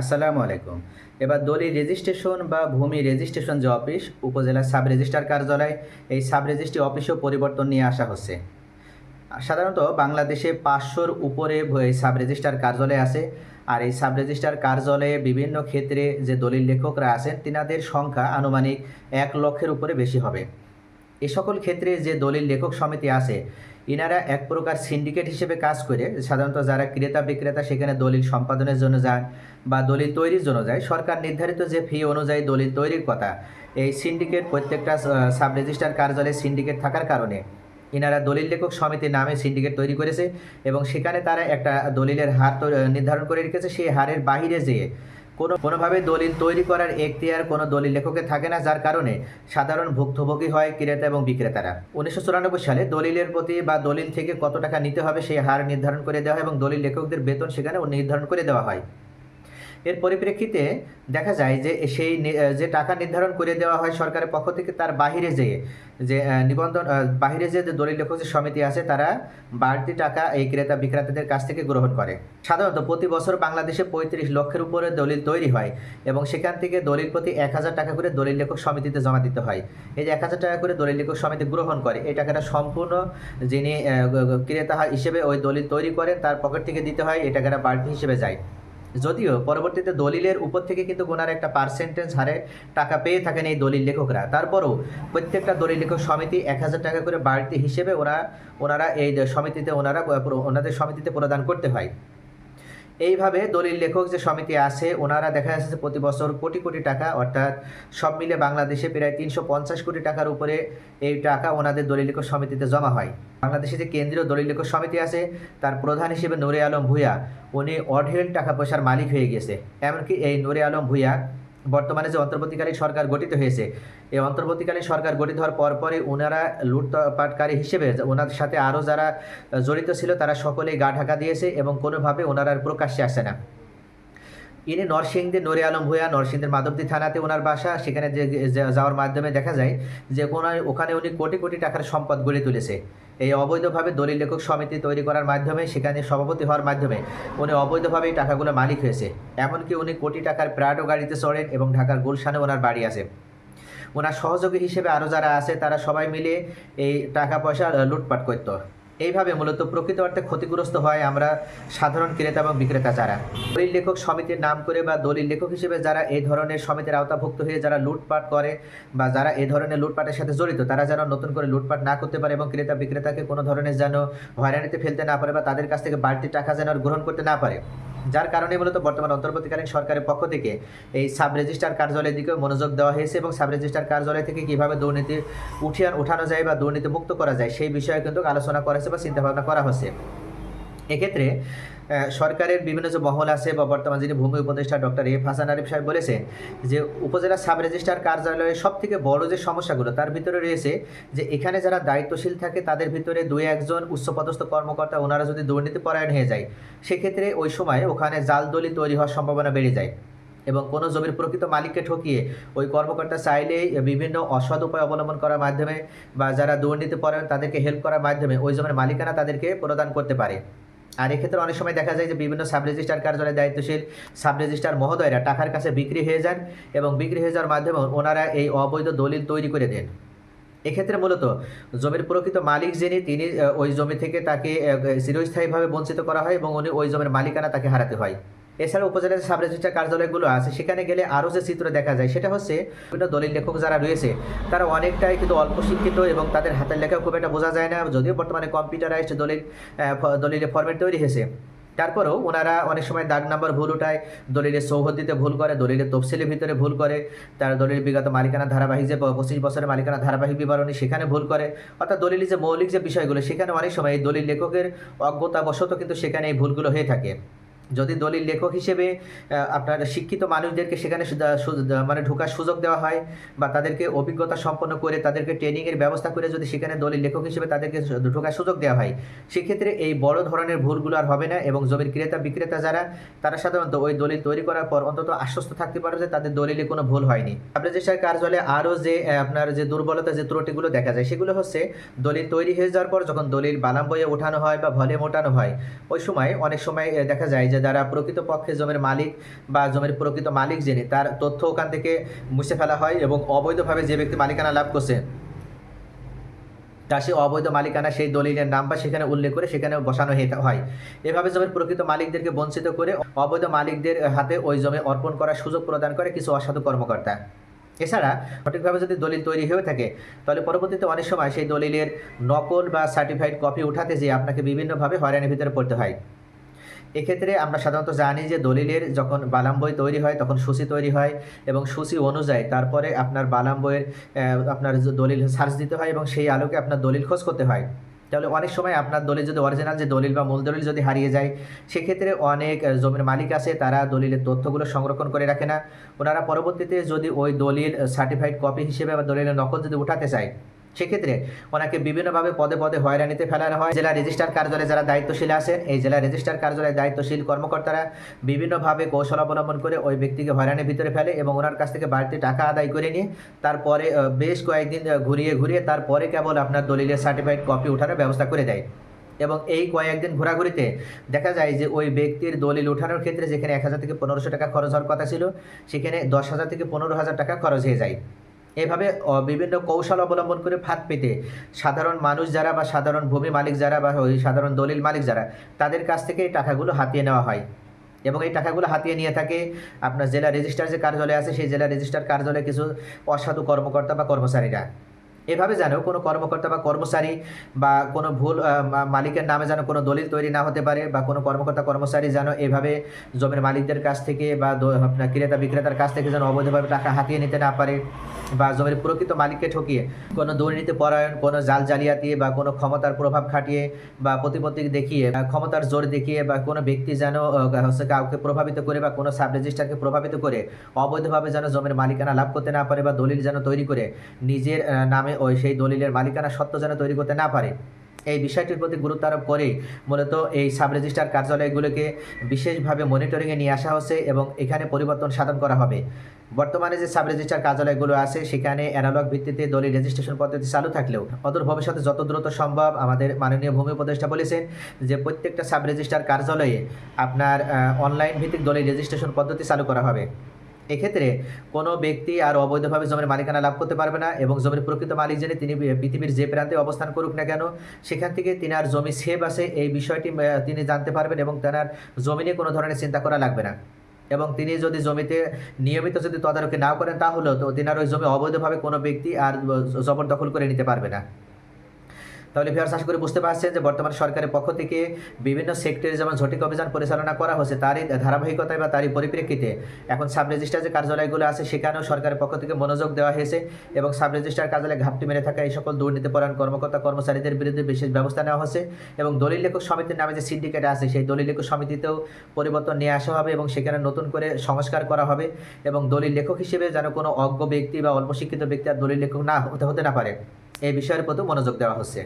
আসসালামু আলাইকুম। এবার দলিল রেজিস্ট্রেশন বা ভূমি রেজিস্ট্রেশন যে অফিস, উপজেলা সাব রেজিস্ট্রার কার্যালয়, এই সাব রেজিস্ট্রি অফিসেও পরিবর্তন নিয়ে আসা হচ্ছে। সাধারণত বাংলাদেশে পাঁচশোর উপরে সাব রেজিস্ট্রার কার্যালয় আছে। আর এই সাব রেজিস্ট্রার কার্যালয়ে বিভিন্ন ক্ষেত্রে যে দলিল লেখকরা আছেন, তিনাদের সংখ্যা আনুমানিক এক লক্ষের উপরে বেশি হবে। এ সকল ক্ষেত্রে যে দলিল লেখক সমিতি আছে, ইনারা এক প্রকার সিন্ডিকেট হিসেবে কাজ করে, সাধারণত যারা ক্রেতা বিক্রেতা সেখানে দলিল সম্পাদনের জন্য যান বা দলিল তৈরির জন্য যায়। সরকার নির্ধারিত যে ফি অনুযায়ী দলিল তৈরির কথা, এই সিন্ডিকেট প্রত্যেকটা সাব রেজিস্ট্রার কার্যালয়ে সিন্ডিকেট থাকার কারণে ইনারা দলিল লেখক সমিতির নামে সিন্ডিকেট তৈরি করেছে এবং সেখানে তারা একটা দলিলের হার নির্ধারণ করে রেখেছে। সেই হারের বাইরে যেয়ে কোনো কোনোভাবে দলিল তৈরি করার এখতিয়ার কোনো দলিল লেখকের থাকে না, যার কারণে সাধারণ ভুক্তভোগী হয় ক্রেতা এবং বিক্রেতারা। উনিশশো চুরানব্বই সালে দলিলের প্রতি বা দলিল থেকে কত টাকা নিতে হবে সেই হার নির্ধারণ করে দেওয়া হয় এবং দলিল লেখকদের বেতন সেখানে নির্ধারণ করে দেওয়া হয়। এর পরিপ্রেক্ষিতে দেখা যায় যে সেই যে টাকা নির্ধারণ করে দেওয়া হয় সরকারের পক্ষ থেকে তার বাহিরে যেয়ে, যে নিবন্ধন বাহিরে যে দলিল লেখক যে সমিতি আছে তারা বাড়তি টাকা এই ক্রেতা বিক্রেতাদের কাছ থেকে গ্রহণ করে। সাধারণত প্রতি বছর বাংলাদেশে পঁয়ত্রিশ লক্ষের উপরে দলিল তৈরি হয় এবং সেখান থেকে দলিল প্রতি এক হাজার টাকা করে দলিল লেখক সমিতিতে জমা দিতে হয়। এই যে এক হাজার টাকা করে দলিল লেখক সমিতি গ্রহণ করে, এই টাকাটা সম্পূর্ণ যিনি ক্রেতা হিসেবে ওই দলিল তৈরি করেন তার পকেট থেকে দিতে হয়, এই টাকাটা বাড়তি হিসেবে যায়। যদিও পরবর্তীতে দলিলের উপর থেকে কিন্তু গোনার একটা পার্সেন্টেজ হারে টাকা পেয়ে থাকেন এই দলিল লেখকরা। তারপরও প্রত্যেকটা দলিল লেখক সমিতি এক হাজার টাকা করে বাড়তি হিসেবে ওরা, ওনারা এই সমিতিতে ওনারা, ওনাদের সমিতিতে প্রদান করতে হয়। এইভাবে দলিল লেখক যে সমিতি আছে, ওনারা দেখা যাচ্ছে যে প্রতি বছর কোটি কোটি টাকা, অর্থাৎ সব মিলে বাংলাদেশে প্রায় তিনশো পঞ্চাশ কোটি টাকার উপরে এই টাকা ওনাদের দলিল লেখক সমিতিতে জমা হয়। বাংলাদেশে যে কেন্দ্রীয় দলিল লেখক সমিতি আছে, তার প্রধান হিসেবে নুরে আলম ভূয়া উনি অঢেল টাকা পয়সার মালিক হয়ে গেছে। এমনকি এই নুরে আলম ভূঁইয়া বর্তমানে যে অন্তর্বর্তীকালীন সরকার গঠিত হয়েছে, এই অন্তর্বর্তীকালীন সরকার গঠিত হওয়ার পরপরই ওনারা লুটপাটকারী হিসেবে ওনার সাথে আরও যারা জড়িত ছিল, তারা সকলেই গা ঢাকা দিয়েছে এবং কোনোভাবে ওনারা প্রকাশ্যে আসে না। ইনি নরসিংদী নরে আলম ভূয়া নরসিংদীর মাধবদী থানাতে ওনার বাসা, সেখানে যে যে- যাওয়ার মাধ্যমে দেখা যায় যে ওনার ওখানে উনি কোটি কোটি টাকার সম্পদ গড়ে তুলেছে। এই অবৈধভাবে দলিল লেখক সমিতি তৈরি করার মাধ্যমে, সেখানে সভাপতি হওয়ার মাধ্যমে উনি অবৈধভাবে এই টাকাগুলো মালিক হয়েছে। এমনকি উনি কোটি টাকার প্রাডো গাড়িতে চড়েন এবং ঢাকার গুলশানে ওনার বাড়ি আছে। ওনার সহযোগী হিসেবে আরও যারা আছে, তারা সবাই মিলে এই টাকা পয়সা লুটপাট করতো। এইভাবে মূলত প্রকৃত অর্থে ক্ষতিগ্রস্ত হয় আমরা সাধারণ ক্রেতা এবং বিক্রেতা যারা। দলিল লেখক সমিতির নাম করে বা দলিল লেখক হিসেবে যারা এই ধরনের সমিতির আওতাভুক্ত হয়ে যারা লুটপাট করে বা যারা এই ধরনের লুটপাটের সাথে জড়িত, তারা যেন নতুন করে লুটপাট না করতে পারে এবং ক্রেতা বিক্রেতাকে কোনো ধরনের যেন হয়রানিতে ফেলতে না পারে বা তাদের কাছ থেকে বাড়তি টাকা যেন গ্রহণ করতে না পারে। যার কারণে মূলত বর্তমান অন্তর্বর্তীকালীন সরকারের পক্ষ থেকে এই সাব রেজিস্ট্রার কার্যালয়ের দিকে মনোযোগ দেওয়া হয়েছে এবং সাব রেজিস্ট্রার কার্যালয় থেকে কীভাবে দুর্নীতি উঠিয়ে উঠানো যায় বা দুর্নীতি মুক্ত করা যায় সেই বিষয়ে কিন্তু আলোচনা করা হয়েছে বা চিন্তাভাবনা করা হচ্ছে এক্ষেত্রে সরকারের বিভিন্ন যে মহল আছে বা বর্তমান যিনি ভূমি উপদেষ্টা ডক্টর এফ হাসান আরিফ সাহেব বলেছেন যে উপজেলা সাব রেজিস্ট্রার কার্যালয়ের সব থেকে বড় যে সমস্যাগুলো, তার ভিতরে রয়েছে যে এখানে যারা দায়িত্বশীল থাকে তাদের ভিতরে দুই একজন উচ্চপদস্থ কর্মকর্তা, ওনারা যদি দুর্নীতি পরায়ণ হয়ে যায়, সেক্ষেত্রে ওই সময় ওখানে জাল দলি তৈরি হওয়ার সম্ভাবনা বেড়ে যায় এবং কোনো জমির প্রকৃত মালিককে ঠকিয়ে ওই কর্মকর্তা চাইলেই বিভিন্ন অসৎ উপায় অবলম্বন করার মাধ্যমে বা যারা দুর্নীতি পরায়ণ তাদেরকে হেল্প করার মাধ্যমে ওই জমির মালিকানা তাদেরকে প্রদান করতে পারে। আর এক্ষেত্রে অনেক সময় দেখা যায় যে বিভিন্ন সাব রেজিস্ট্রার কার্যালয়ে দায়িত্বশীল সাব রেজিস্ট্রার মহোদয়রা টাকার কাছে বিক্রি হয়ে যান এবং বিক্রি হয়ে যাওয়ার মাধ্যমে ওনারা এই অবৈধ দলিল তৈরি করে দেন। এক্ষেত্রে মূলত জমির প্রকৃত মালিক যিনি, তিনি ওই জমি থেকে তাকে চিরস্থায়ীভাবে বঞ্চিত করা হয় এবং উনি ওই জমির মালিকানা তাকে হারাতে হয়। এছাড়া উপজেলার সাব রেজিস্ট্রার কার্যালয়গুলো আছে, সেখানে গেলে আরও যে চিত্র দেখা যায়, সেটা হচ্ছে বিভিন্ন দলিল লেখক যারা রয়েছে, তারা অনেকটাই কিন্তু অল্প শিক্ষিত এবং তাদের হাতের লেখা খুব একটা বোঝা যায় না, যদিও বর্তমানে কম্পিউটারাইজড দলিল দলিলের ফরম্যাট তৈরি হয়েছে। তারপরেও ওনারা অনেক সময় দাগ নাম্বার ভুল উঠায়, দলিলের সৌহদ্দিতে ভুল করে, দলিলের তফসিলের ভিতরে ভুল করে, তার দলিল বিগত মালিকানা ধারাবাহিক যে পঁচিশ বছরের মালিকানা ধারাবাহিক বিবরণী, সেখানে ভুল করে। অর্থাৎ দলিলের যে মৌলিক যে বিষয়গুলো, সেখানে অনেক সময় এই দলিল লেখকের অজ্ঞতাবশত কিন্তু সেখানে এই ভুলগুলো হয়ে থাকে। যদি দলিল লেখক হিসেবে আপনার শিক্ষিত মানুষদেরকে সেখানে মানে ঢোকার সুযোগ দেওয়া হয় বা তাদেরকে অভিজ্ঞতা সম্পন্ন করে, তাদেরকে ট্রেনিংয়ের ব্যবস্থা করে যদি সেখানে দলিল লেখক হিসেবে তাদেরকে ঢোকার সুযোগ দেওয়া হয়, সেক্ষেত্রে এই বড় ধরনের ভুলগুলো আর হবে না এবং জমির ক্রেতা বিক্রেতা যারা, তারা সাধারণত ওই দলিল তৈরি করার পর অন্তত আশ্বস্ত থাকতে পারে যে তাদের দলিলে কোনো ভুল হয়নি। সাব রেজিস্ট্রার কার্যালয়ে আরও যে আপনার যে দুর্বলতা, যে ত্রুটিগুলো দেখা যায়, সেগুলো হচ্ছে দলিল তৈরি হয়ে যাওয়ার পর যখন দলিল বালাম বইয়ে ওঠানো হয় বা ভলে মোটানো হয়, ওই সময় অনেক সময় দেখা যায় যে যে যারা প্রকৃত পক্ষে জমির মালিক বা জমির প্রকৃত মালিক যিনি, তার তথ্য ওখান থেকে মুছে ফেলা হয় এবং অবৈধভাবে যে ব্যক্তি মালিকানা লাভ করছে, তা সে অবৈধ মালিকানা সেই দলিলের নাম বা সেখানে উল্লেখ করে সেখানে বসানো হয় এভাবে জমির প্রকৃত মালিকদেরকে বঞ্চিত করে অবৈধ মালিকদের হাতে ওই জমি অর্পণ করার সুযোগ প্রদান করে কিছু অসাধু কর্মকর্তা। এছাড়া, সঠিকভাবে যদি দলিল তৈরি হয়ে থাকে, তাহলে পরবর্তীতে অনেক সময় সেই দলিলের নকল বা সার্টিফাইড কপি উঠাতে যেয়ে আপনাকে বিভিন্নভাবে হয়রানির ভিতরে পড়তে হয়। এক্ষেত্রে আমরা সাধারণত জানি যে দলিলের যখন বালাম বই তৈরি হয়, তখন সূচি তৈরি হয় এবং সূচি অনুযায়ী তারপরে আপনার বালাম বইয়ের আপনার দলিল সার্চ দিতে হয় এবং সেই আলোকে আপনার দলিল খোঁজ করতে হয়। তাহলে অনেক সময় আপনার দলিল যদি অরিজিনাল যে দলিল বা মূল দলিল যদি হারিয়ে যায়, সেক্ষেত্রে অনেক জমির মালিক আছে, তারা দলিলের তথ্যগুলো সংরক্ষণ করে রাখে না। ওনারা পরবর্তীতে যদি ওই দলিল সার্টিফাইড কপি হিসেবে বা দলিলের নকল যদি উঠাতে চায় সেক্ষেত্রে ওনাকে বিভিন্নভাবে পদে পদে হয়রানিতে ফেলানো হয়। জেলা রেজিস্ট্রার কার্যালয়ে যারা দায়িত্বশীল আছেন, এই জেলা রেজিস্ট্রার কার্যালয়ে দায়িত্বশীল কর্মকর্তারা বিভিন্নভাবে কৌশল অবলম্বন করে ওই ব্যক্তিকে হয়রানির ভিতরে ফেলে এবং ওনার কাছ থেকে বাড়তি টাকা আদায় করে নিয়ে তারপরে বেশ কয়েকদিন ঘুরিয়ে ঘুরিয়ে তারপরে কেবল আপনার দলিলের সার্টিফাইড কপি ওঠানোর ব্যবস্থা করে দেয়। এবং এই কয়েকদিন ঘোরাঘুরিতে দেখা যায় যে ওই ব্যক্তির দলিল ওঠানোর ক্ষেত্রে যেখানে এক হাজার থেকে পনেরোশো টাকা খরচ হওয়ার কথা ছিল, সেখানে দশ হাজার থেকে পনেরো হাজার টাকা খরচ হয়ে যায়। এভাবে বিভিন্ন কৌশল অবলম্বন করে ফাঁদ পেতে সাধারণ মানুষ যারা বা সাধারণ ভূমি মালিক যারা বা ওই সাধারণ দলিল মালিক যারা, তাদের কাছ থেকে এই টাকাগুলো হাতিয়ে নেওয়া হয়। এবং এই টাকাগুলো হাতিয়ে নিয়ে থাকে আপনার জেলা রেজিস্ট্রার যে কার্যালয় আছে, সেই জেলা রেজিস্ট্রার কার্যালয়ে কিছু অসাধু কর্মকর্তা বা কর্মচারীরা। এভাবে যেন কোনো কর্মকর্তা বা কর্মচারী বা কোনো ভুল মালিকের নামে যেন কোনো দলিল তৈরি না হতে পারে বা কোনো কর্মকর্তা কর্মচারী যেন এভাবে জমির মালিকদের কাছ থেকে বা আপনার ক্রেতা বিক্রেতার কাছ থেকে যেন অবৈধভাবে টাকা হাতিয়ে নিতে না পারে। বা জমির প্রকৃত মালিককে ঠকিয়ে কোনো দুর্নীতি, পরায়ণ, কোনো জাল জালিয়াতি বা কোনো ক্ষমতার প্রভাব খাটিয়ে বা প্রতিপত্তি দেখিয়ে ক্ষমতার জোর দেখিয়ে বা কোনো ব্যক্তি যেন হচ্ছে কাউকে প্রভাবিত করে বা কোনো সাব রেজিস্ট্রারকে প্রভাবিত করে অবৈধভাবে যেন জমির মালিকানা লাভ করতে না পারে বা দলিল যেন তৈরি করে নিজের নামে ওই সেই দলিলের মালিকানা সত্য যেন তৈরি করতে না পারে। এই বিষয়টির প্রতি গুরুত্ব আরোপ করে মূলত এই সাব রেজিস্ট্রার কার্যালয়গুলোকে বিশেষভাবে মনিটরিংয়ে নিয়ে আসা হচ্ছে এবং এখানে পরিবর্তন সাধন করা হবে। বর্তমানে যে সাব রেজিস্ট্রার কার্যালয়গুলো আছে, সেখানে অ্যানালগ ভিত্তিতে দলিল রেজিস্ট্রেশন পদ্ধতি চালু থাকলেও অদূর ভবিষ্যতে যত দ্রুত সম্ভব আমাদের মাননীয় ভূমি উপদেষ্টা বলেছেন যে প্রত্যেকটা সাব রেজিস্ট্রার কার্যালয়ে আপনার অনলাইন ভিত্তিক দলিল রেজিস্ট্রেশন পদ্ধতি চালু করা হবে। এক্ষেত্রে কোনো ব্যক্তি আর অবৈধভাবে জমির মালিকানা লাভ করতে পারবে না এবং জমির প্রকৃত মালিক জেনে তিনি পৃথিবীর যে প্রান্তে অবস্থান করুক না কেন, সেখান থেকে তিনি আর জমি সেভ আছে। এই বিষয়টি তিনি জানতে পারবেন এবং তার জমি নিয়ে কোনো ধরনের চিন্তা করা লাগবে না। এবং তিনি যদি জমিতে নিয়মিত যদি তদারকি না করেন, তাহলেও তো তিনি আর ওই জমি অবৈধভাবে কোনো ব্যক্তি আর জবরদখল করে নিতে পারবে না। তাহলে ভিউয়ার্স আশা করি বুঝতে পারছেন যে বর্তমান সরকারের পক্ষ থেকে বিভিন্ন সেক্টরে যেমন ঝটিক অভিযান পরিচালনা করা হচ্ছে তারই ধারাবাহিকতায় বা তারই পরিপ্রেক্ষিতে এখন সাব রেজিস্ট্রার যে কার্যালয়গুলো আছে সেখানেও সরকারের পক্ষ থেকে মনোযোগ দেওয়া হয়েছে এবং সাব রেজিস্ট্রার কার্যালয়ে ঘাপটি মেরে থাকা এই সকল দুর্নীতিপরায়ণ কর্মকর্তা কর্মচারীদের বিরুদ্ধে বিশেষ ব্যবস্থা নেওয়া হচ্ছে এবং দলিল লেখক সমিতির নামে যে সিন্ডিকেট আছে সেই দলিল লেখক সমিতিতেও পরিবর্তন নিয়ে আসা হবে এবং সেখানে নতুন করে সংস্কার করা হবে এবং দলিল লেখক হিসেবে যেন কোনো অজ্ঞ ব্যক্তি বা অল্প শিক্ষিত ব্যক্তি আর দলিল লেখক না হতে হতে না পারে। এই বিষয়ের প্রতি মনোযোগ দেওয়া হচ্ছে।